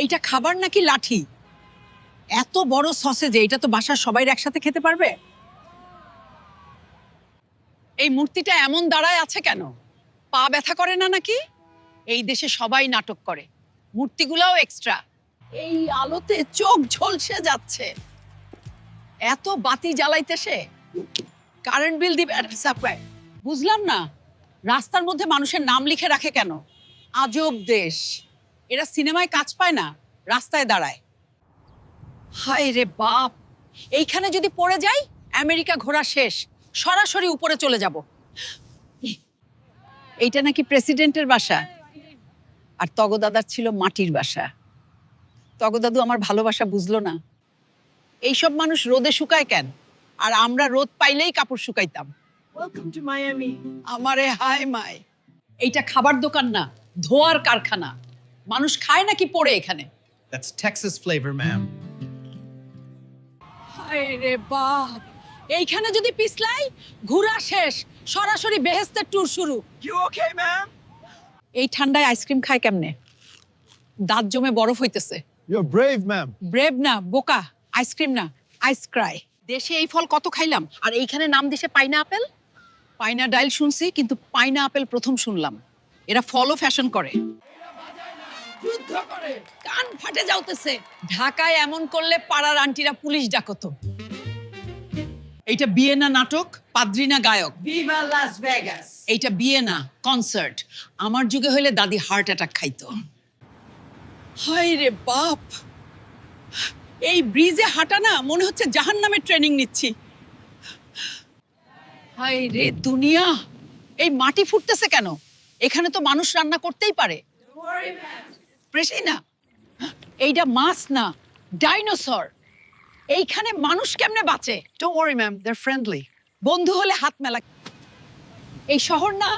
এইটা খাবার নাকি লাঠি? এত বড় সসেজ এটা তো বাসার সবাই একসাথে খেতে পারবে? এই মূর্তিটা এমন দাঁড়ায় আছে কেন? পা ব্যথা করে না নাকি? এই দেশে সবাই নাটক করে। মূর্তিগুলাও এক্সট্রা এই আলোতে চোখ ঝলসে যাচ্ছে। এত বাতি জ্বালাইতে সে। কারেন্ট বিল দিবে বুঝলাম না। রাস্তার মধ্যে মানুষের নাম লিখে রাখে কেন? আজব দেশ। এরা সিনেমায় কাজ পায় না রাস্তায় দাঁড়ায়। হায় রে বাপ! এইখানে যদি পড়ে যাই আমেরিকা ঘোরা শেষ সরাসরি উপরে চলে যাব। এইটা নাকি প্রেসিডেন্টের বাসা? আর তগদাদার ছিল মাটির বাসা। তগদাদু আমার ভালোবাসা বুঝলো না। এইসব মানুষ রোদে শুকায় কেন? আর আমরা রোদ পাইলেই কাপড় শুকাইতাম. আমারে হায় মায়। এইটা খাবার দোকান না ধোয়ার কারখানা। মানুষ খায় নাকি পড়ে এখানে? That's Texas flavor, ma'am. হায় রে বাপ! এইখানে যদি পিছলাই ঘোরা শেষ সরাসরি বেহেস্তের ট্যুর শুরু। You okay, ma'am? এই ঠান্ডায় আইসক্রিম খায় কেমনে? দাঁত জমে বরফ হইতেছে। You're brave, ma'am. ব্রেভ না বোকা। আইসক্রিম না আইস ক্রাই দেশে এই ফল কত খাইলাম? আর এইখানে নাম দিছে পাইনা আপেল পাইনা ডাইল শুনছি কিন্তু পাইনা আপেল প্রথম শুনলাম। এরা ফলও ফ্যাশন করে। যুদ্ধ করে। কান ফাটে যাওতেছে। ঢাকায় এমন করলে পাড়ার আন্টিরা পুলিশ ডাকতো। এইটা বিয়ে না নাটক পাদ্রি না গায়ক Vegas. এইটা বিয়ে না কনসার্ট আমার যুগে হইলে দাদি হার্ট অ্যাটাক খাইতো। হায় রে বাপ! এই ব্রিজে হাঁটা না মনে হচ্ছে জাহান নামে ট্রেনিং নিচ্ছি। হায় রে দুনিয়া! এই মাটি ফুটতেছে কেন? এখানে তো মানুষ রান্না করতেই পারে। না এইটা মাছ না ডাইনোসর এইখানে মানুষ কেমনে বাঁচে Don't worry, ma'am. They're friendly. বন্ধু হলে হাত মেলা এই শহর না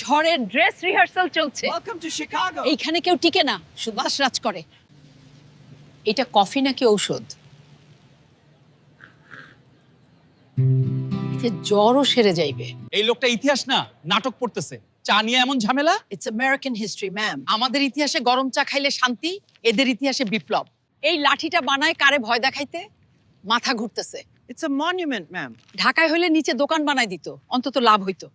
ঝড়ের ড্রেস রিহার্সাল চলছে Welcome to Chicago. এইখানে কেউ টিকে না সুবাস রাজ করে এটা কফি নাকি ঔষধ এতে জ্বরও সেরে যাইবে এই লোকটা ইতিহাস না নাটক পড়তেছে চা নিয়ে এমন ঝামেলা? ইটস আমেরিকান হিস্ট্রি ম্যাম আমাদের ইতিহাসে গরম চা খাইলে শান্তি এদের ইতিহাসে বিপ্লব। এই লাঠিটা বানায় কারে ভয় দেখাইতে? মাথা ঘুরতেছে। ইটস আ মনুমেন্ট ম্যাম ঢাকায় হলে নিচে দোকান বানাই দিত অন্তত লাভ হইতো।